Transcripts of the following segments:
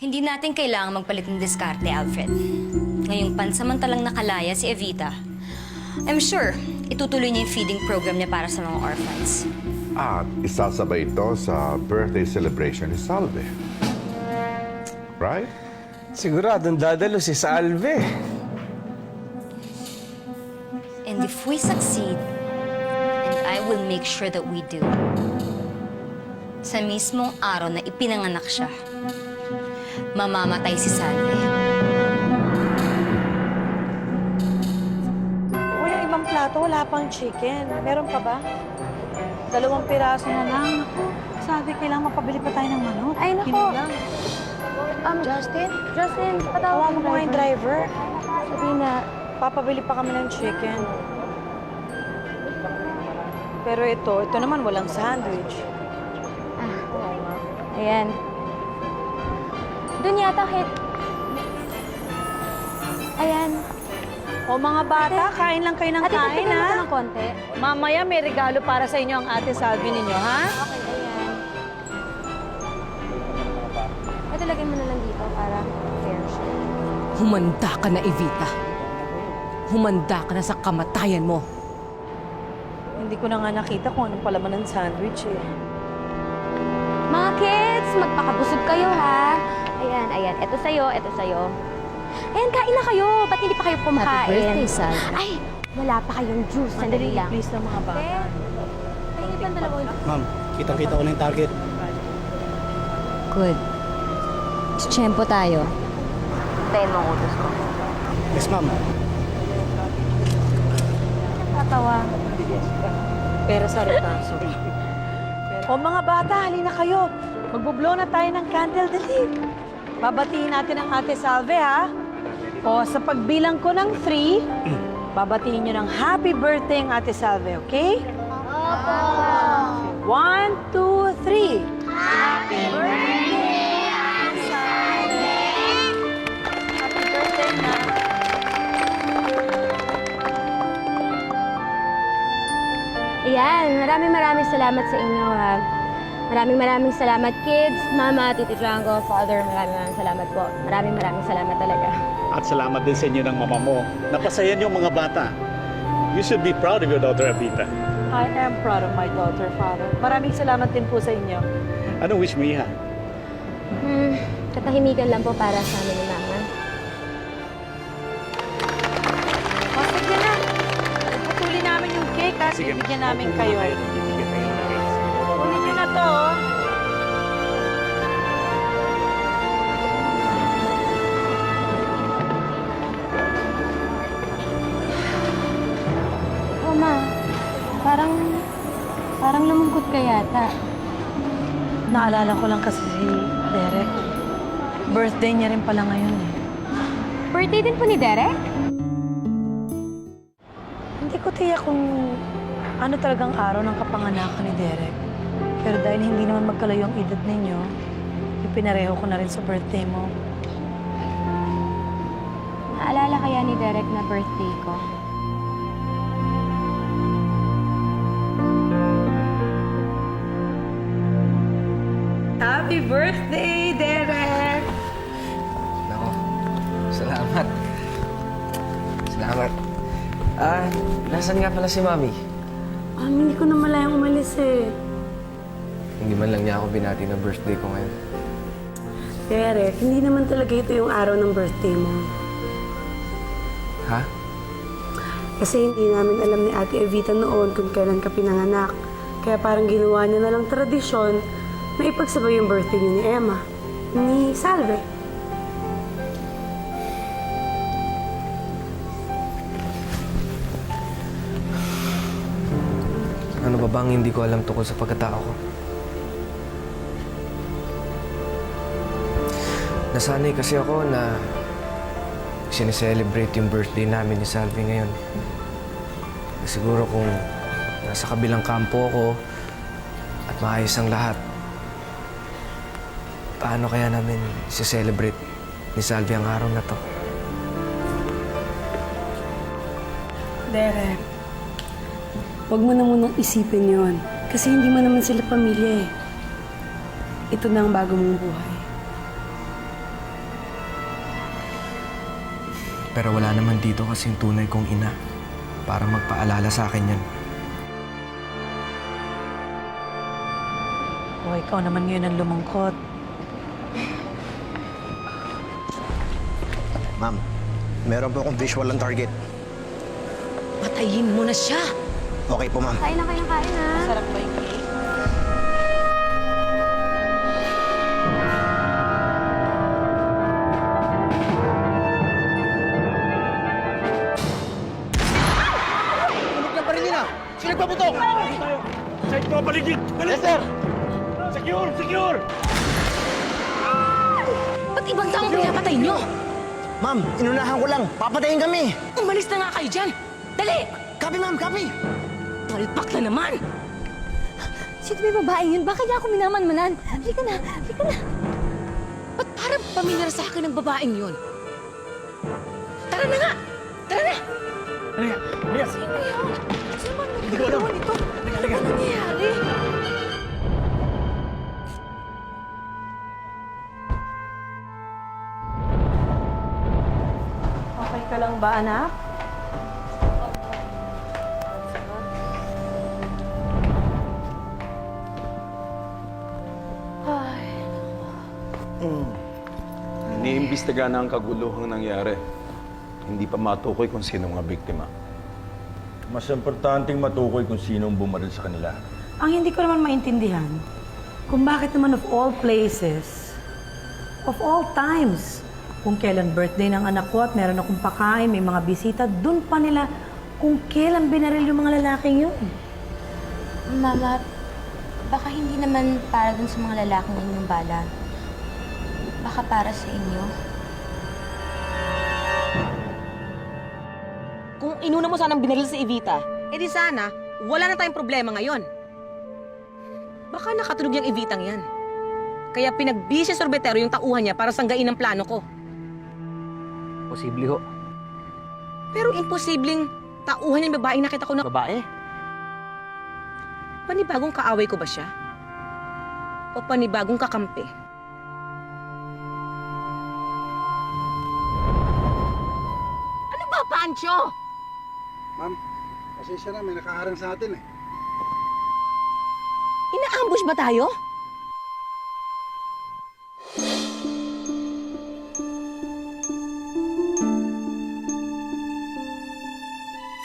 Hindi natin kailangan magpalit ng diskarte, Alfred. Ngayong pansamantalang nakalaya si Evita, I'm sure itutuloy niya yung feeding program niya para sa mga orphans. At isasabay ito sa birthday celebration ni Salve. Right? Siguradong dadalo si Salve. And if we succeed, and I will make sure that we do, sa mismong araw na ipinanganak siya, mamamatay si Salve. O yung ibang plato, wala pang chicken. Meron pa ba? Dalawang piraso na lang. Sabi kailangan mapabili pa tayo ng manok. Ay, naku. Yun lang. Um, Justin? Justin, patawag Tawag mo nga yung driver. Sabi na, Papabili pa kami ng chicken. Pero ito, ito naman walang sandwich. ayan. Doon yata hit. Ayan. O mga bata, kain lang kayo ng Ate, kain, ha? ito ng konti. Mamaya may regalo para sa inyo ang ate Salvi ninyo, ha? Okay, ayan. Ito, lagay mo na lang dito para fair siya. Humanda ka na, Evita. Humanda ka na sa kamatayan mo. Hindi ko na nga nakita kung anong palaman ng sandwich, eh. Mga kids, magpakabusog kayo, ha? Ayan, ayan. Ito sa'yo, ito sa'yo. Ayan, kain na kayo. Ba't hindi pa kayo kumakain? Sal. Ay, wala pa kayong juice. Sandali lang. please ng mga bata. Pahingi pa ang dalawa. Ma'am, kitang-kita ko na yung target. Good. Tiyempo tayo. Tayin mo ang utos ko. Yes, ma'am. Tatawa. Pera sa retaso. o mga bata, halina kayo. Magbublow na tayo ng candle dali. Babatiin natin ang ate Salve, ha? O sa pagbilang ko ng three, babatiin nyo ng happy birthday ang ate Salve, okay? One, two, three. Happy birthday, Ate Salve! Happy birthday, na. Ayan, maraming maraming salamat sa inyo ha. Maraming maraming salamat kids, mama, tito Django, father, maraming maraming salamat po. Maraming maraming salamat talaga. At salamat din sa inyo ng mama mo. Napasaya niyo ang mga bata. You should be proud of your daughter, Abita. I am proud of my daughter, Father. Maraming salamat din po sa inyo. Ano wish mo, Iha? Hmm, katahimikan lang po para sa amin ni mama. O, sige na. Patuloy namin yung cake, ha? Sige, Bibigyan namin kayo. To, oh. Oh ma, parang, parang lumungkot ka yata. Naalala ko lang kasi si Derek. Birthday niya rin pala ngayon, eh. Birthday din po ni Derek? Hindi ko tiyak kung ano talagang araw ng kapanganakan ni Derek. Pero dahil hindi naman magkalayo ang edad ninyo, ipinareho ko na rin sa birthday mo. Naalala kaya ni Derek na birthday ko? Happy birthday, Derek! Nako, salamat. Salamat. Ah, nasan nga pala si Mami? Um, hindi ko na malayang umalis eh. Hindi man lang niya ako binati ng birthday ko ngayon. Derek, hindi naman talaga ito yung araw ng birthday mo. Ha? Kasi hindi namin alam ni Ate Evita noon kung kailan ka pinanganak. Kaya parang ginawa niya na lang tradisyon na ipagsabay yung birthday niyo ni Emma. Ni Salve. Ano ba bang hindi ko alam tungkol sa pagkatao ko? Nasanay kasi ako na sineselebrate yung birthday namin ni Salvi ngayon. Siguro kung nasa kabilang kampo ako at maayos ang lahat, paano kaya namin celebrate ni Salvi ang araw na to? Derek, huwag mo na munang isipin yon. Kasi hindi mo naman sila pamilya eh. Ito na ang bago mong buhay. Pero wala naman dito kasing tunay kong ina para magpaalala sa akin yan. O, ikaw naman ngayon ang lumungkot. Ma'am, meron po akong visual on target. Patayin mo na siya! Okay po, ma'am. Kain na kayong kain, ha? Sarap ba yung nagpaputok? Side ko, paligid! Yes, sir! Secure! Secure! Ba't ibang taong pinapatay niyo? Ma'am, inunahan ko lang. Papatayin kami! Umalis na nga kayo dyan! Dali! Copy, ma'am! Copy! Talpak na naman! Sino yung babaeng yun? Bakit niya ako minaman-manan? Halika na, halika na. Ba't parang pamilyar sa akin ang babaeng yun? Tara na nga! Tara na! Sino yun? Sino ba nagkagawa nito? Ano ba nangyayari? Okay ka lang ba, anak? Iniimbestiga na ang kaguluhang nangyari. Hindi pa matukoy kung sino nga biktima. Mas importanteng matukoy kung sinong bumaril sa kanila. Ang hindi ko naman maintindihan, kung bakit naman of all places, of all times, kung kailan birthday ng anak ko at meron akong pakain, may mga bisita, dun pa nila kung kailan binaril yung mga lalaking yun. Mama, baka hindi naman para dun sa mga lalaking inyong bala. Baka para sa inyo. Kung inuna mo sanang binaril si Evita, edi sana, wala na tayong problema ngayon. Baka nakatulog yung Evitang yan. Kaya pinagbisi sorbetero yung tauhan niya para sanggain ang plano ko. Posible ho. Pero imposibleng tauhan yung babaeng nakita ko na babae. Panibagong kaaway ko ba siya? O panibagong kakampi? Ano ba, Pancho? Ma'am, pasensya na, may nakaharang sa atin eh. Ina-ambush ba tayo?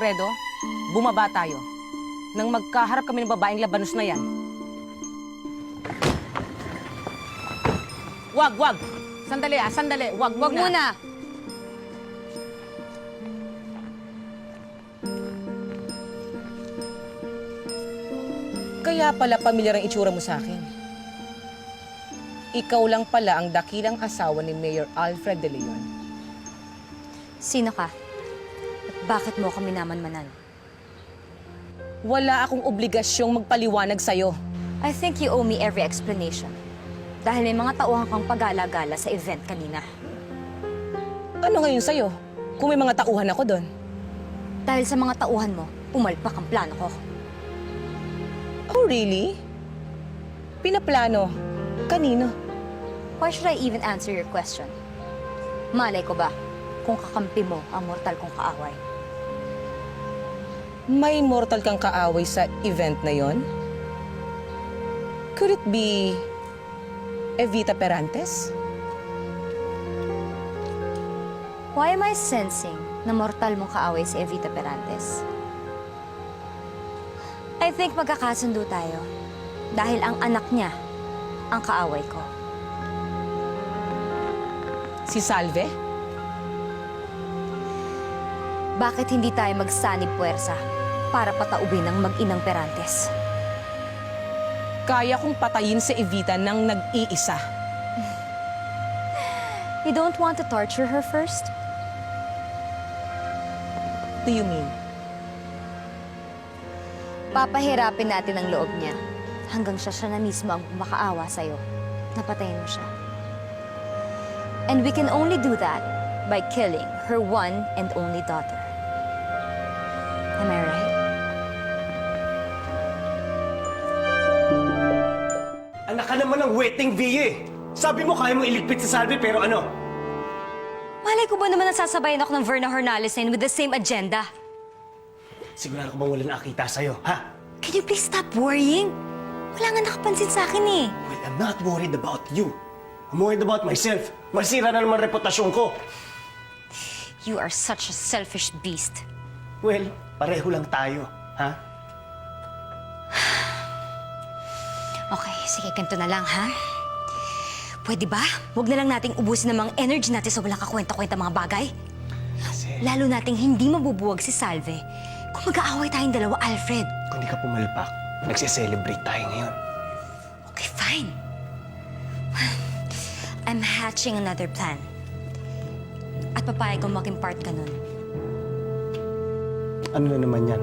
Fredo, bumaba tayo. Nang magkaharap kami ng babaeng labanos na yan. Wag, wag! Sandali ah, sandali. Wag, wag muna! Kaya pala pamilyar ang itsura mo sa akin. Ikaw lang pala ang dakilang asawa ni Mayor Alfred De Leon. Sino ka? At bakit mo kami naman-manan? Wala akong obligasyong magpaliwanag sa'yo. I think you owe me every explanation. Dahil may mga tauhan kang pagala-gala sa event kanina. Ano ngayon sa'yo? Kung may mga tauhan ako doon. Dahil sa mga tauhan mo, pumalpak ang plano ko. Really? Pinaplano? Kanino? Why should I even answer your question? Malay ko ba kung kakampi mo ang mortal kong kaaway? May mortal kang kaaway sa event na yon? Could it be Evita Perantes? Why am I sensing na mortal mong kaaway si Evita Perantes? I think magkakasundo tayo. Dahil ang anak niya ang kaaway ko. Si Salve? Bakit hindi tayo magsanib puwersa para pataubin ang mag-inang Perantes? Kaya kong patayin si Evita ng nag-iisa. You don't want to torture her first? Do you mean? Papahirapin natin ang loob niya hanggang siya siya na mismo ang makaawa sa'yo. Napatayin mo siya. And we can only do that by killing her one and only daughter. Am I right? Anak ka naman ng wetting VA eh. Sabi mo kaya mo iligpit si Salve pero ano? Malay ko ba naman nasasabayan ako ng Verna Hornales na yun with the same agenda? Sigurado ko bang wala nakakita sa'yo, ha? Can you please stop worrying? Wala nga nakapansin sa akin eh. Well, I'm not worried about you. I'm worried about myself. Masira na naman reputasyon ko. You are such a selfish beast. Well, pareho lang tayo, ha? Okay, sige, ganito na lang, ha? Pwede ba? Huwag na lang nating ubusin ng mga energy natin sa walang kakwenta-kwenta mga bagay. Kasi Lalo nating hindi mabubuwag si Salve kung mag-aaway tayong dalawa, Alfred. kung di ka pumalpak, nagse-celebrate tayo ngayon. Okay, fine. I'm hatching another plan. At papayag kong maging part ka nun. Ano na naman yan?